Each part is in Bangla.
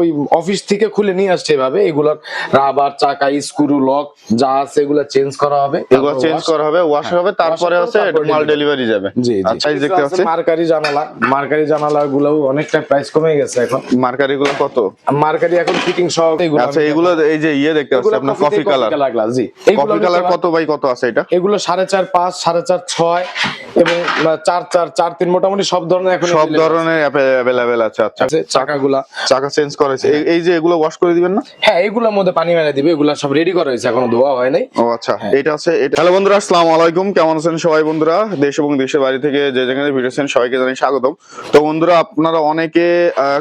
ওই অফিস থেকে খুলে নিয়ে আসছে এভাবে। এগুলোর রাবার চাকা স্ক্রু লক যা আছে এগুলো চেঞ্জ করা হবে। এগুলো চেঞ্জ করা হবে ওয়াশ হবে তারপরে হচ্ছে মাল ডেলিভারি যাবে। জি জি। আচ্ছা এই দেখতে পাচ্ছি মার্কারি জানালা। মার্কারি জানালা গুলোও অনেকটা প্রাইস কমে গেছে এখন। মার্কারি গুলো কত? মার্কারি এখন ফিটিং সহ এগুলো আচ্ছা এগুলো এই যে ইয়ে দেখতে পাচ্ছি আপনার কফি কালার জি। কফি কালার কত বাই কত আছে এটা? এগুলো সাড়ে চার পাঁচ সাড়ে চার ছয়। এবং চার চার চার তিন মোটামুটি সব ধরনের এখন সব ধরনের অ্যাভেলেবেল আছে আচ্ছা। চাকাগুলা। চাকা চেঞ্জ করেছে এই- যে এগুলো ওয়াশ করে দিবেন না? হ্যাঁ এগুলোর মধ্যে পানি মেরে দিবে এগুলো সব রেডি করা হয়েছে এখনও ধোয়া হয় নাই। ও আচ্ছা। এটা আছে এটা হ্যালো বন্ধুরা আসসালামু আলাইকুম। কেমন আছেন সবাই বন্ধুরা? দেশ এবং দেশের বাইরে থেকে যে যেখানে ভিডিও আছেন সবাইকে জানাই স্বাগতম। তো বন্ধুরা আপনারা অনেকে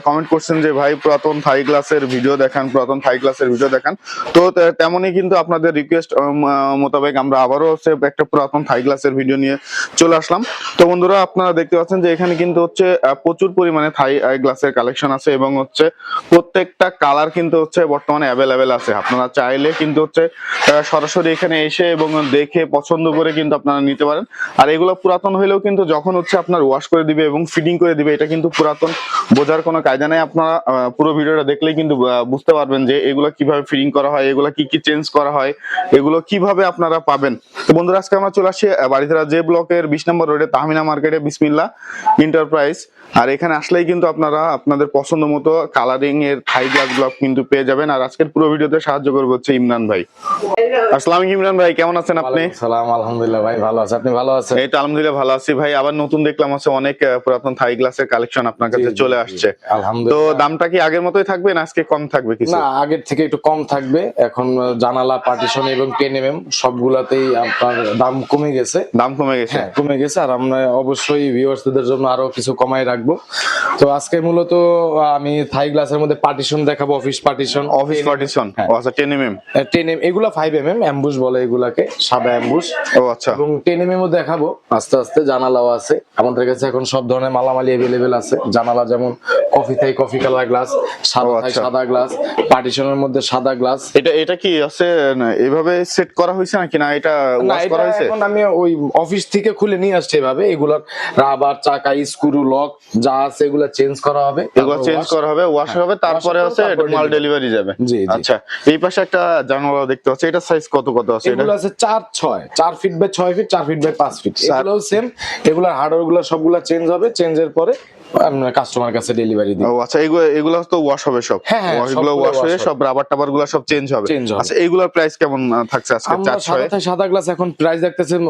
কমেন্ট করছেন যে ভাই পুরাতন থাই ক্লাসের ভিডিও দেখান পুরাতন থাই ক্লাসের ভিডিও দেখান। তো তেমনই কিন্তু আপনাদের রিকোয়েস্ট মোতাবেক আমরা আবারও হচ্ছে একটা পুরাতন থাই ক্লাসের ভিডিও নিয়ে চলে আসলাম। তো বন্ধুরা আপনারা দেখতে পাচ্ছেন যে এখানে কিন্তু হচ্ছে প্রচুর পরিমাণে থাই গ্লাসের কালেকশন আছে এবং হচ্ছে প্রত্যেকটা কালার কিন্তু হচ্ছে বর্তমানে অ্যাভেলেবেল আছে। আপনারা চাইলে কিন্তু হচ্ছে সরাসরি এখানে এসে এবং দেখে পছন্দ করে কিন্তু আপনারা নিতে পারেন। আর এগুলো পুরাতন হলেও কিন্তু যখন হচ্ছে আপনার ওয়াশ করে দিবে এবং ফিটিং করে দিবে এটা কিন্তু পুরাতন বোঝার কোনো কায়দা নেই। আপনারা পুরো ভিডিওটা দেখলেই কিন্তু বুঝতে পারবেন যে এগুলো কীভাবে ফিটিং করা হয় এগুলো কি কি চেঞ্জ করা হয় এগুলো কীভাবে আপনারা পাবেন। তো বন্ধুরা আজকে আমরা চলে আহ, বাড়িধারা যে ব্লকের বিশ নম্বর রোডে তাহমিনা মার্কেটে বিসমিল্লা এন্টারপ্রাইজ আর এখানে আসলেই কিন্তু আপনারা আপনাদের পছন্দ মতো কালারিং এর থাই গ্লাস ব্লক কিন্তু পেয়ে যাবেন। আর আজকের পুরো ভিডিওতে সাহায্য করব হচ্ছে ইমরান ভাই। আসসালাম ইমরান ভাই কেমন আছেন আপনি? সালাম আলহামদুলিল্লাহ ভাই ভালো আছে। আপনি ভালো আছেন? এই তো আলহামদুলিল্লাহ ভালো আছি ভাই। আবার নতুন দেখলাম আছে অনেক পুরাতন থাই গ্লাসের কালেকশন আপনার কাছে চলে। আসছে। তো দামটা কি আগের মতোই থাকবে না আজকে কম থাকবে কিছু? না আগের থেকে একটু কম থাকবে। এখন জানালা পার্টিশন এবং টেন এম এম সবগুলাতেই আপনার দাম কমে গেছে। দাম কমে গেছে? হ্যাঁ কমে গেছে। আর আমরা অবশ্যই ভিউয়ার্সদের জন্য আরও কিছু কমাই রাখব। তো আজকে মূলত আমি থাই গ্লাসের মধ্যে পার্টিশন দেখাবো অফিস পার্টিশন অফিস পার্টিশন আচ্ছা ten M M ten M এগুলা ফাইভ এম এম অ্যাম্বুস বলে এগুলাকে সাদা অ্যাম্বুস ও আচ্ছা। এবং টেন এম দেখাবো আস্তে আস্তে জানালাও আছে। আমাদের কাছে এখন সব ধরনের মালামালি অ্যাভেলেবেল আছে। জানালা যেমন কফি থাই কফি কালার গ্লাস সাদা থাই আচ্ছা। সাদা গ্লাস পার্টিশনের মধ্যে সাদা গ্লাস এটা এটা কি আছে এভাবে সেট করা হয়েছে নাকি? না এটা ওয়াশ করা হয়েছে? এখন আমি ওই অফিস থেকে খুলে নিয়ে আসছি এভাবে। এগুলোর রাবার চাকা স্ক্রু লক যা আছে এগুলো চেঞ্জ করা হবে। এগুলো চেঞ্জ করা হবে ওয়াশ হ্যাঁ, হবে তারপরে হচ্ছে মাল ডেলিভারি যাবে। জি, জি। আচ্ছা এই পাশে একটা জানালা দেখতে পাচ্ছি এটা সাইজ কত কত আছে এগুলো আছে চার ছয়। চার ফিট বাই ছয় ফিট চার ফিট বাই পাঁচ ফিট এগুলো সেম এগুলোর হার্ডওয়্যারগুলো সবগুলো চেঞ্জ হবে। চেঞ্জের পরে আপনার কাস্টমার কাছে ডেলিভারি দিবে ও আচ্ছা এগুলো এগুলো তো ওয়াশ হবে সব। হ্যাঁ, হ্যাঁ, এগুলো ওয়াশ হয়ে সব রাবার টাবারগুলো সব চেঞ্জ হবে। আচ্ছা এইগুলোর প্রাইস কেমন থাকছে আজকে? আমরা চার ছয় সাদা গ্লাস এখন প্রাইস দেখতেছেন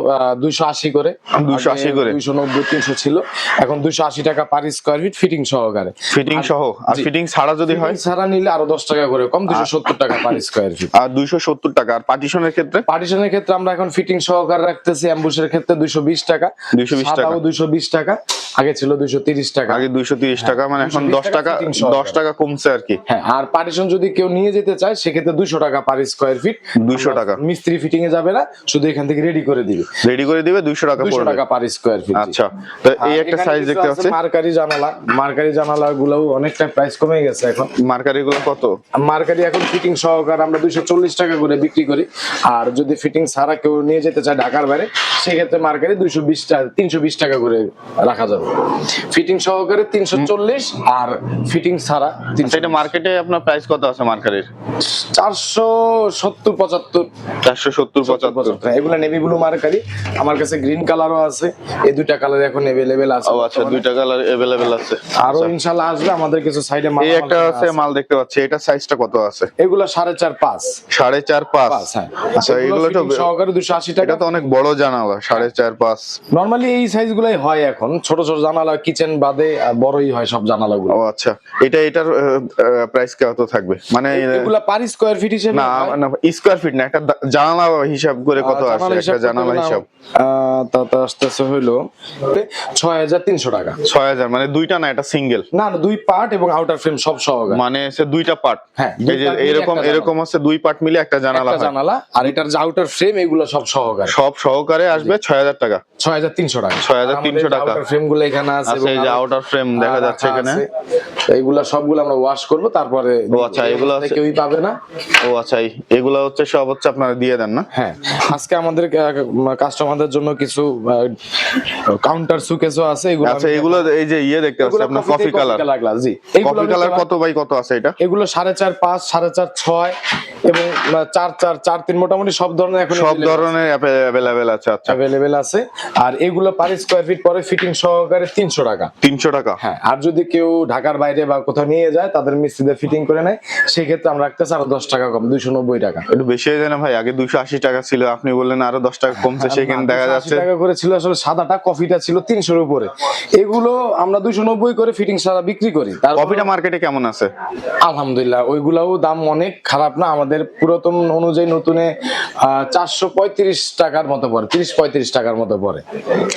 দুইশো আশি করে। 280 করে। দুইশো নব্বই তিনশো ছিল। এখন দুইশো আশি টাকা পার স্কোয়ার ফিট ফিটিং সহকারে। ফিটিং সহ? আর ফিটিং ছাড়া যদি হয়? ছাড়া নিলে আরও দশ টাকা করে কম দুইশো সত্তর টাকা পার স্কোয়ার ফিট আর দুইশো সত্তর টাকা আর পার্টিশনের ক্ষেত্রে? পার্টিশনের ক্ষেত্রে আমরা এখন ফিটিং সহকারে রাখতেছি অ্যাম্বুসের ক্ষেত্রে দুইশো বিশ টাকা। 220 টাকা। দুইশো বিশ টাকা। আগে ছিল দুইশো তিরিশ টাকা। আগে দুইশো তিরিশ টাকা মানে এখন দশ টাকা দশ টাকা কমছে আর কি। হ্যাঁ আর পার্টিশন যদি কেউ নিয়ে যেতে চায় সেক্ষেত্রে দুইশো টাকা পার স্কোয়ার ফিট 200 টাকা। মিস্ত্রি ফিটিং এ যাবে না শুধু এখান থেকে রেডি করে দিবে। রেডি করে দিবে দুইশো টাকা দুইশো টাকা পার স্কোয়ার ফিট আচ্ছা তো এই একটা সাইজ দেখতে পাচ্ছি। মার্কারি জানালা। মার্কারি জানালা গুলো অনেকটা প্রাইস কমে গেছে এখন। মার্কারি গুলো কত? মার্কারি এখন ফিটিং সহকারে আমরা দুইশো চল্লিশ টাকা করে বিক্রি করি। আর যদি ফিটিং ছাড়া কেউ নিয়ে যেতে চায় ঢাকার বাইরে সেক্ষেত্রে মার্কারি দুইশো বিশ টাকা তিনশো বিশ টাকা করে রাখা যাবে। ফিটিং সহকারে তিনশো চল্লিশ আর ফিটিং ছাড়া তিনশো সেটা মার্কেটে আপনার প্রাইস কত আছে মার্কারির চারশো সত্তর পঁচাত্তর। চারশো সত্তর পঁচাত্তর। এগুলো নেভি ব্লু মার্কারি আমার কাছে গ্রিন কালারও আছে। এই দুইটা কালার এখন অ্যাভেলেবেল আছে ও আচ্ছা দুইটা কালার অ্যাভেলেবেল আছে। আরও ইনশাল্লাহ আসবে। আমাদের কিছু সাইডে এই একটা আছে মাল দেখতে পাচ্ছি। এটা সাইজটা কত আছে? এগুলো সাড়ে চার পাঁচ। সাড়ে চার পাঁচ। পাঁচ হ্যাঁ। আচ্ছা এগুলো তো সহকারে দুশো আশি টাকা। এটা তো অনেক বড় জানালা সাড়ে চার পাঁচ। নর্মালি এই সাইজ গুলাই হয় এখন। ছোট ছোট জানালা কিচেন বাদে বড়ই হয় সব জানালা গুলো ও আচ্ছা। এটা এটার প্রাইস কত থাকবে? মানে এগুলা পার স্কোয়ার ফিট হিসেবে না। না স্কোয়ার ফিট না একটা জানালা হিসাব করে কত আসে? একটা জানালা হিসাব। আহ, তাতে আসতেছে হাজার তিনশো টাকা। ছয় হাজার মানে দুইটা না এটা সিঙ্গেল না না দুই পার্ট এবং আউটার ফ্রেম সব সহকারে মানে সে দুইটা পার্ট হ্যাঁ, এরকম এরকম আছে দুই পার্ট মিলে একটা জানালা জানালা আর এটার যে আউটার ফ্রেম এগুলো সব সহকারে। সব সহকারে আসবে ছয় হাজার টাকা। ছয় হাজার তিনশো টাকা। 6,300 টাকা। আউটার ফ্রেমগুলো এখানে আছে আচ্ছা এই যে আউটার ফ্রেম দেখা যাচ্ছে এখানে। এইগুলা সবগুলো আমরা ওয়াশ করব তারপরে ও আচ্ছা, এগুলো কেউই পাবে না। ও আচ্ছা এগুলো হচ্ছে সব হচ্ছে আপনারা দিয়ে দেন না? হ্যাঁ আজকে আমাদের কাস্টমারদের জন্য কিছু কাউন্টার সুকেসও আছে এগুলো আচ্ছা এগুলো এই যে ইয়ে দেখতে পাচ্ছি এগুলো আপনার কফি কালার জি। কফি কালার কত বাই কত আছে এটা? এগুলো সাড়ে চার পাঁচ সাড়ে চার ছয়। এবং চার চার চার তিন মোটামুটি সব ধরনের এখন সব ধরনের অ্যাভেলেবেল আছে আচ্ছা। অ্যাভেলেবেল আছে। আর এগুলো পার স্কোয়ার ফিট পরে ফিটিং সহকারে তিনশো টাকা। তিনশো টাকা। হ্যাঁ আর যদি কেউ ঢাকার বাইরে বা কোথাও নিয়ে যায় তাদের মিস্ত্রিদের ফিটিং করে নেয় সেক্ষেত্রে আমরা রাখতেছি আরও দশ টাকা কম দুইশো নব্বই টাকা। একটু বেশি হয়ে যায় না ভাই? আগে দুইশো আশি টাকা ছিল আপনি বললেন আরও দশ টাকা কমছে সেখানে দেখা 280 যাচ্ছে। টাকা করে ছিল আসলে সাদাটা কফিটা ছিল তিনশোর উপরে। এগুলো আমরা দুইশো নব্বই করে ফিটিং সারা বিক্রি করি। কফিটা মার্কেটে কেমন আছে? আলহামদুলিল্লাহ ওইগুলাও দাম অনেক খারাপ না আমাদের পুরাতন অনুযায়ী নতুনে চারশো পঁয়ত্রিশ টাকার মতো পড়ে তিরিশ পঁয়ত্রিশ টাকার মতো পড়ে।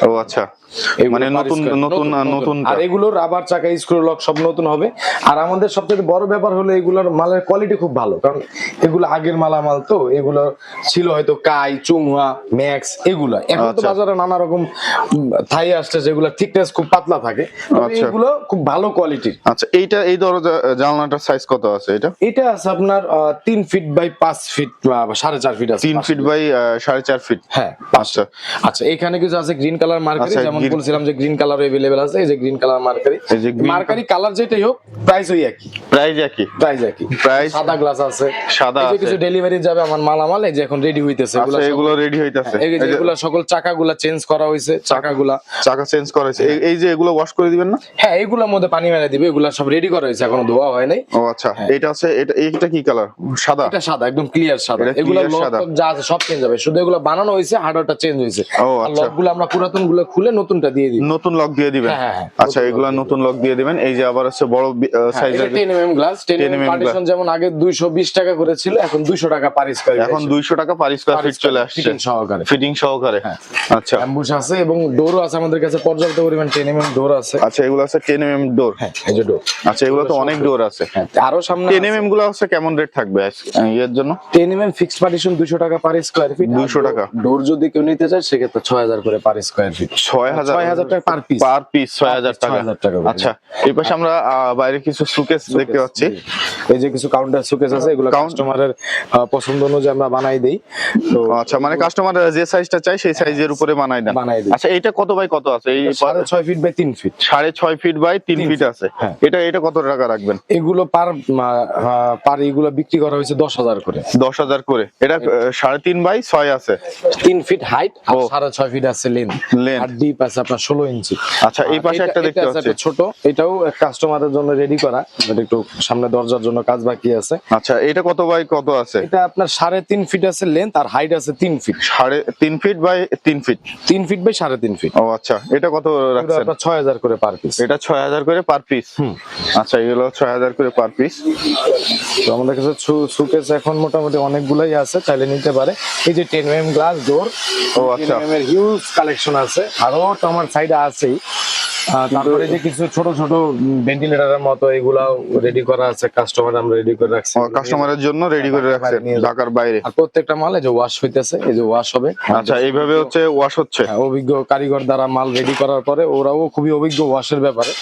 ও আচ্ছা। মানে নতুন নতুন নতুন আর এগুলো রাবার চাকা স্ক্রু লক সব নতুন হবে। আর আমাদের সবচেয়ে বড় ব্যাপার হলো এগুলোর মালের কোয়ালিটি খুব ভালো কারণ এগুলো আগের মালামাল তো এগুলো ছিল হয়তো কাই চুমুয়া ম্যাক্স এগুলো। এখন তো আচ্ছা। বাজারে নানা রকম থাই আসছে যেগুলো থিকনেস খুব পাতলা থাকে। আচ্ছা। এগুলো খুব ভালো কোয়ালিটির আচ্ছা এইটা এই দরজা জানলাটার সাইজ কত আছে এটা? এটা আছে আপনার তিন ফিট বাই পাঁচ ফিট সাড়ে চার ফিট আছে তিন ফিট বাই সাড়ে চার ফিট হ্যাঁ পাঁচটা আচ্ছা।, আচ্ছা। এখানে কিছু আছে গ্রিন কালার মার্কারি যেমন বলছিলাম যে গ্রিন কালার এভেলেবেল আছে এই যে green colour mercury mercury colour যেটাই হোক প্রাইস ওই একই। প্রাইস একই। প্রাইস একই। প্রাইস সাদা গ্লাস আছে। সাদা আছে কিছু ডেলিভারি যাবে আমার মালামাল এই যে এখন রেডি হইতেছে আচ্ছা, এগুলো এগুলো রেডি হইতেছে। এগুলো সকল চাকাগুলো চেঞ্জ করা হইছে চাকাগুলো। চাকা চেঞ্জ করা হইছে। এই যে এগুলো ওয়াশ করে দিবেন না? হ্যাঁ এগুলোর মধ্যে পানি মেরে দিবে এগুলো সব রেডি করা হয়েছে এখনও ধোয়া হয় নাই। ও আচ্ছা হ্যাঁ। এটা আছে এটা এটা কি কালার সাদা? এটা সাদা একদম ক্লিয়ার সাদা। এগুলো। যা আছে সব চেঞ্জ হবে। শুধু এগুলো বানানো হয়েছে হার্ডওয়্যারটা চেঞ্জ হয়েছে। ও, আর আচ্ছা। লকগুলো আমরা পুরাতনগুলো খুলে নতুনটা দিয়ে দিই। নতুন লক দিয়ে দিবেন? হ্যাঁ, হ্যাঁ, হ্যাঁ, আচ্ছা এগুলো নতুন লক দিয়ে দিবেন। এই যে আবার আছে বড় সাইজের ten M glass 10 M mm partition যেমন আগে দুইশো বিশ টাকা করে ছিল এখন দুইশো টাকা পার স্কোয়ার এখন দুইশো টাকা পার স্কোয়ার ফিট চলে আসছে। ফিটিং সহকারে। ফিটিং সহকারে। হ্যাঁ। আচ্ছা। অ্যাম্বুশ আছে এবং ডোরও আছে আমাদের কাছে পর্যাপ্ত পরিমাণ টেন এম ডোর আছে। আচ্ছা এগুলো আছে টেন এম এম ডোর হ্যাঁ এই যে ডোর আচ্ছা এগুলো তো অনেক ডোর আছে। হ্যাঁ আরও সামনে টেন এম এমগুলো হচ্ছে কেমন রেট থাকবে? এর জন্য? Ten M M fixed partition দুইশো টাকা পার স্কোয়ার ফিট 200 টাকা। ডোর যদি কেউ নিতে চায় সেক্ষেত্রে ছয় হাজার করে পার স্কোয়ার ফিট ছয় হাজার টাকা পার পিস পার পিস ছয় হাজার টাকা। 6,000 টাকা আচ্ছা এই পাশে আমরা বাইরে কিছু সুকেস দেখতে পাচ্ছি। এই যে কিছু কাউন্টার সুকেস আছে এগুলো কাস্টমারের পছন্দ অনুযায়ী আমরা বানাই দেই। তো আচ্ছা মানে কাস্টমার যে সাইজটা চাই সেই সাইজের উপরে বানাই দেন। বানাই। আচ্ছা এটা কত বাই কত আছে? এই সাড়ে ছয় ফিট বাই তিন ফিট সাড়ে ছয় ফিট বাই তিন তিন ফিট আছে। হ্যাঁ। এটা এটা কত টাকা রাখবেন? এগুলো পার পার এগুলো বিক্রি করা হয়েছে দশ হাজার করে। দশ হাজার করে। এটা সাড়ে তিন বাই ছয় আছে। তিন ফিট হাইট আর সাড়ে ছয় ফিট আছে লেন আর ডিপ আছে আপনার ষোলো ইঞ্চি আচ্ছা, এই পাশে একটা দেখতে পাচ্ছি। ছোট এটাও কাস্টমারের জন্য রেডি করা। এটা একটু সামনে দরজার জন্য কাজ বাকি আছে। আচ্ছা এটা কত বাই কত আছে? এটা আপনার সাড়ে তিন ফিট আছে লেন্থ আর হাইট আছে তিন ফিট সাড়ে তিন ফিট বাই তিন ফিট তিন ফিট বাই সাড়ে তিন ফিট ও আচ্ছা এটা কত রাখছেন? ছয় হাজার করে পার পিস এটা ছয় হাজার করে পার পিস আচ্ছা এগুলো ছয় হাজার করে পার পিস তো আমাদের কাছে সুকেস এখন মোটামুটি অনেকগুলাই আছে চাইলে নিতে পারে। এই যে টেন এম গ্লাস ডোর ও আচ্ছা। এর হিউজ কালেকশন আছে। আরও তো আমার সাইডে আছেই। তারপরে যে কিছু ছোট ছোট ভেন্টিলেটরের মতো এগুলাও রেডি করা আছে কাস্টমার আমরা রেডি করে রাখছি। কাস্টমারের জন্য রেডি করে যাব। ঢাকার বাইরে। আর প্রত্যেকটা মাল এই যে ওয়াশ হইতেছে এই যে ওয়াশ হবে। আচ্ছা এইভাবে হচ্ছে ওয়াশ হচ্ছে? হ্যাঁ, অভিজ্ঞ কারিগর দ্বারা মাল রেডি করার পরে ওরাও খুবই অভিজ্ঞ ওয়াশের ব্যাপারে।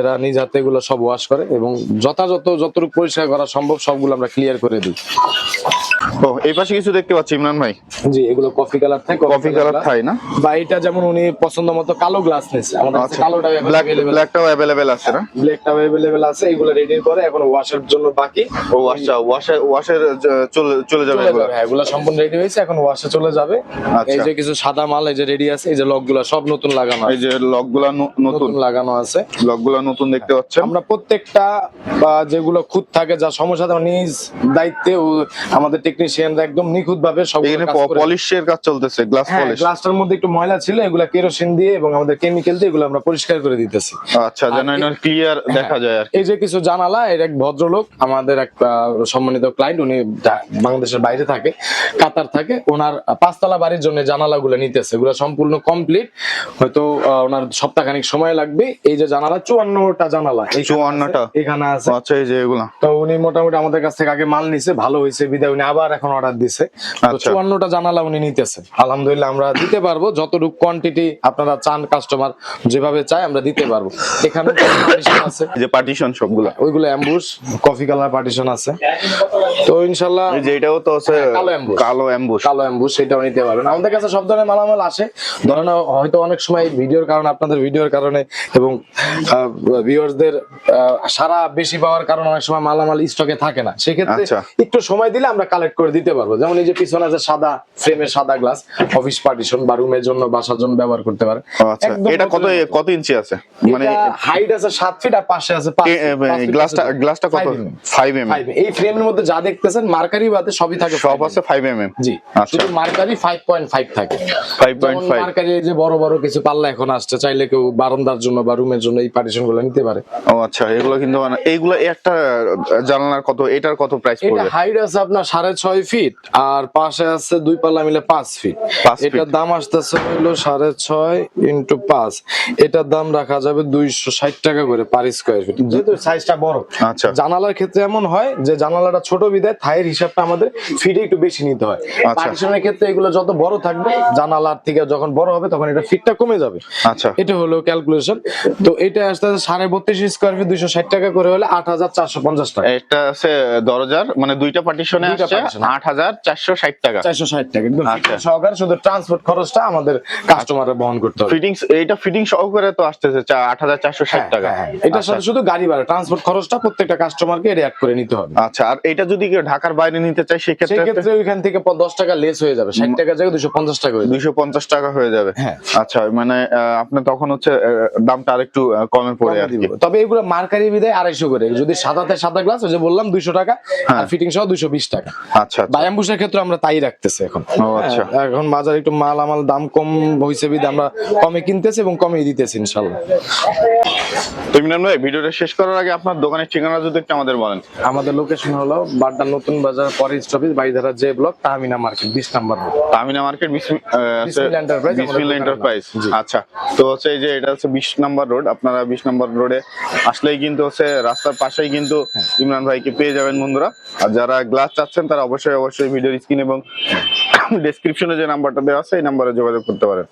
এরা নিজ হাতে এগুলো সব ওয়াশ করে এবং যথাযথ যতটুকু পরিষ্কার করা সম্ভব সবগুলো আমরা ক্লিয়ার করে দিই। ও এই পাশে কিছু দেখতে পাচ্ছি ইমরান ভাই? জি এগুলো কফি কালার থাকে কফি কালার থাই না? বা এটা যেমন উনি পছন্দ মতো কালো গ্লাস আমাদের কাছে কালোটা ব্ল্যাক ব্ল্যাকটাও অ্যাভেলেবেল আছে। না? ব্ল্যাকটা অ্যাভেলেবেল আছে এগুলো রেডি করে এখন ওয়াশের জন্য বাকি। ও আচ্ছা ওয়াশের ওয়াশের চলে চলে যাবে এগুলো। হ্যাঁ এগুলো সম্পূর্ণ রেডি হয়েছে এখন ওয়াশে চলে যাবে। আচ্ছা। এই যে কিছু সাদা মাল এই যে রেডি আছে এই যে লকগুলো সব নতুন লাগানো এই যে লকগুলা নতুন। লাগানো আছে। লকগুলা নতুন দেখতে পাচ্ছেন। আমরা প্রত্যেকটা বা যেগুলো খুঁত থাকে যা সমস্যা নিজ দায়িত্বে আমাদের টেকনিশিয়ানরা একদম নিখুঁত ভাবে সব পলিশের কাজ চলতেছে গ্লাস হ্যাঁ পলিশ গ্লাসটার মধ্যে একটু ময়লা ছিল এগুলা কেরোসিন দিয়ে এবং আমাদের কেমিক্যাল দিয়ে এগুলো আমরা পরিষ্কার করে দিতেছি। আচ্ছা যেন ক্লিয়ার দেখা যায় আর এই যে কিছু জানালা এর এক ভদ্রলোক আমাদের এক সম্মানিত ক্লায়েন্ট উনি বাংলাদেশের বাইরে থাকে কাতার থাকে ওনার পাঁচতলা বাড়ির জন্য জানালাগুলো নিতেছে। এগুলো সম্পূর্ণ কমপ্লিট হয়তো ওনার সপ্তাহখানিক সময় লাগবে। এই যে জানালা চুয়ান্নটা জানালা আছে, 54টা? এখানে আছে। আচ্ছা এই যে এগুলা। তো উনি মোটামুটি আমাদের কাছ থেকে আগে মাল নিছে ভালো হয়েছে বিদায় উনি আবার এখন অর্ডার দিছে। আচ্ছা। চুয়ান্নটা জানালা উনি নিতেছে। আলহামদুলিল্লাহ আমরা দিতে পারব যতটুকু কোয়ান্টিটি আপনারা চান কাস্টমার যেভাবে চায় আমরা দিতে পারব। এখানে পার্টিশন আছে। এই যে পার্টিশন সবগুলা। ওইগুলো অ্যাম্বুশ কফি কালার পার্টিশন আছে। তো ইনশাল্লাহ এই যে এটাও তো হচ্ছে কালো ambush। কালো অ্যাম্বুশ কালো অ্যাম্বুশ সেটাও নিতে পারবেন। আমাদের কাছে সব ধরনের মালামাল আসে। ধরেন হয়তো অনেক সময় ভিডিওর কারণে আপনাদের ভিডিওর কারণে এবং ভিউয়ার্সদের সারা বেশি পাওয়ার কারণে অনেক সময় মালামাল স্টকে থাকে না। সেক্ষেত্রে আচ্ছা। একটু সময় দিলে আমরা কালেক্ট করে দিতে পারব। যেমন এই যে পিছনে আছে সাদা ফ্রেমের সাদা গ্লাস অফিস পার্টিশন বা রুমের জন্য বাসার জন্য ব্যবহার করতে পারে। আচ্ছা। এটা কত কত ইঞ্চি আছে? মানে হাইট আছে ফিট আর পাশে আছে গ্লাসটা গ্লাসটা কত? 5 mm ফাইভ এম mm। এই ফ্রেমের মধ্যে যা দেখতেছেন মার্কারি বাদে সবই থাকে সব 5 mm আছে ফাইভ এম এম জি। আচ্ছা। শুধু মার্কারি ফাইভ পয়েন্ট ফাইভ থাকে। ফাইভ পয়েন্ট যেমন ফাইভ মার্কারি যে বড় বড় কিছু পাল্লা এখন আসছে চাইলে কেউ বারান্দার জন্য বা রুমের জন্য এই পার্টিশন নিতে পারে। ও আচ্ছা এগুলো কিন্তু মানে এইগুলো একটা জানলার কত এটার কত প্রাইস এটা হাইট আছে আপনার সাড়ে ছয় ফিট আর পাশে আছে দুই পাল্লা মিলে পাঁচ ফিট পাঁচ এটার দাম আসতেছে ছয় ইন্টু এটার দাম রাখা যাবে দুইশো ষাট টাকা করে পার স্কোয়ার ফিট যেহেতু সাইজটা বড়। আচ্ছা। জানালার ক্ষেত্রে এমন হয় যে জানালাটা ছোট বিদায় থাইয়ের হিসাবটা আমাদের ফিটে একটু বেশি নিতে হয়। আচ্ছা। পার্টিশনের ক্ষেত্রে এগুলো যত বড় থাকবে জানালার থেকে যখন বড় হবে তখন এটা ফিটটা কমে যাবে। আচ্ছা। এটা হলো ক্যালকুলেশন তো এটা আসতে সাড়ে বত্রিশ স্কোয়ার ফিট দুইশো ষাট টাকা করে হলে আট হাজার চারশো পঞ্চাশ টাকা। এটা আছে দরজার মানে দুইটা পার্টিশনে। আট হাজার চারশো ষাট টাকা। চারশো ষাট টাকা একদম আচ্ছা। সহকারে শুধু ট্রান্সপোর্ট খরচটা আমাদের কাস্টমাররা বহন করতে হবে। ফিটিংস এইটা ফিটিং সহকারে তো আসতেছে আট হাজার চারশো ষাট টাকা। হ্যাঁ, হ্যাঁ। এটার সাথে শুধু গাড়ি ভাড়া ট্রান্সপোর্ট খরচটা প্রত্যেকটা কাস্টমারকে এটা অ্যাড করে নিতে হবে। আচ্ছা আর এটা যদি কেউ ঢাকার বাইরে নিতে চায় সেক্ষেত্রে সেক্ষেত্রে ওইখান থেকে দশ টাকা লেস হয়ে যাবে ষাট টাকা জায়গায় দুশো পঞ্চাশ টাকা হয়ে দুইশো পঞ্চাশ টাকা হয়ে যাবে। হ্যাঁ। আচ্ছা মানে আহ, আপনার তখন হচ্ছে দামটা আরেকটু কমে তবে এগুলো মার্কারি বিদায় আড়াইশো করে। যদি সাদাতে সাদা গ্লাস ওই যে বললাম দুইশো টাকা আর ফিটিং সহ দুইশো বিশ টাকা। আচ্ছা আচ্ছা। বায়াম্বুসের ক্ষেত্রে আমরা তাই রাখতেছি এখন। আচ্ছা। হ্যাঁ, এখন বাজারে একটু মাল আমাল দাম কম হয়েছে বিধে আমরা কমে কিনতেছি এবং কমে দিতেছি ইনশাল্লাহ। তো ইমরান ভাই ভিডিওটা শেষ করার আগে আপনার দোকানের ঠিকানা যদি একটু আমাদের বলেন। আমাদের লোকেশন হলো বাড্ডা নতুন বাজার পরে স্টপিস Baridhara J block Tahmina market বিশ number Tamina market Bismillah enterprise আচ্ছা তো হচ্ছে এই যে এটা হচ্ছে বিশ নাম্বার রোড আপনারা বিশ নাম্বার রোডে আসলেই কিন্তু হচ্ছে রাস্তার পাশেই কিন্তু হ্যাঁ। ইমরান ভাইকে পেয়ে যাবেন বন্ধুরা। আর যারা গ্লাস চাচ্ছেন তারা অবশ্যই অবশ্যই ভিডিওর স্ক্রিন এবং ডেসক্রিপশনে যে নাম্বারটা দেওয়া আছে এই নাম্বারে যোগাযোগ করতে পারেন।